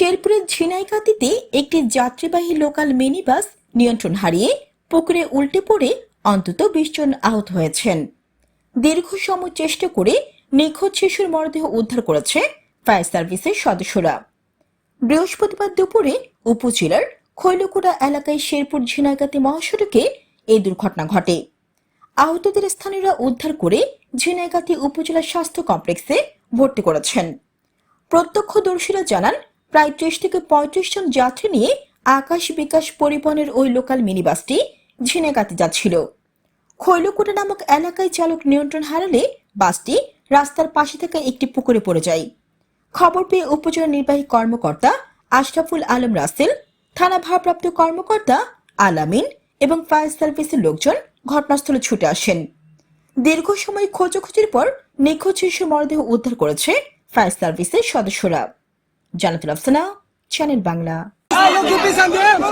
শেরপুরের ঝিনাইকাতিতে একটি যাত্রীবাহী লোকাল মিনি বাস নিয়ন্ত্রণ হারিয়ে পুকুরে উল্টে পড়ে অন্তত বিশ জন আহত হয়েছেন। দীর্ঘ সময় চেষ্টা করে নিখোঁজ শিশুর মরদেহ উদ্ধার করেছে ফায়ার সার্ভিসের সদস্যরা। বৃহস্পতিবার দুপুরে উপজেলার খৈলকুড়া এলাকায় শেরপুর ঝিনাইকাতি মহাসড়কে এই দুর্ঘটনা ঘটে। আহতদের স্থানীয়রা উদ্ধার করে ঝিনাইকাতি উপজেলা স্বাস্থ্য কমপ্লেক্সে ভর্তি করেছেন। প্রত্যক্ষদর্শীরা জানান প্রায় ত্রিশ থেকে পঁয়ত্রিশ জন যাত্রী নিয়ে আকাশ বিকাশ পরিবহনের ওই লোকাল মিনি বাসটি ঝিনাইগাতি যাচ্ছিল। খৈলকুটা নামক এলাকায় চালক নিয়ন্ত্রণ হারালে বাসটি রাস্তার পাশে থাকা একটি পুকুরে পড়ে যায়। খবর পেয়ে উপজেলা নির্বাহী কর্মকর্তা আশরাফুল আলম রাসেল, থানা ভারপ্রাপ্ত কর্মকর্তা আলামিন এবং ফায়ার সার্ভিসের লোকজন ঘটনাস্থলে ছুটে আসেন। দীর্ঘ সময় খোঁজাখুঁজির পর নিখোঁজ শিশু মরদেহ উদ্ধার করেছে ফায়ার সার্ভিসের সদস্যরা। Jannatul Afsana channel Bangla Alô, que pensamento!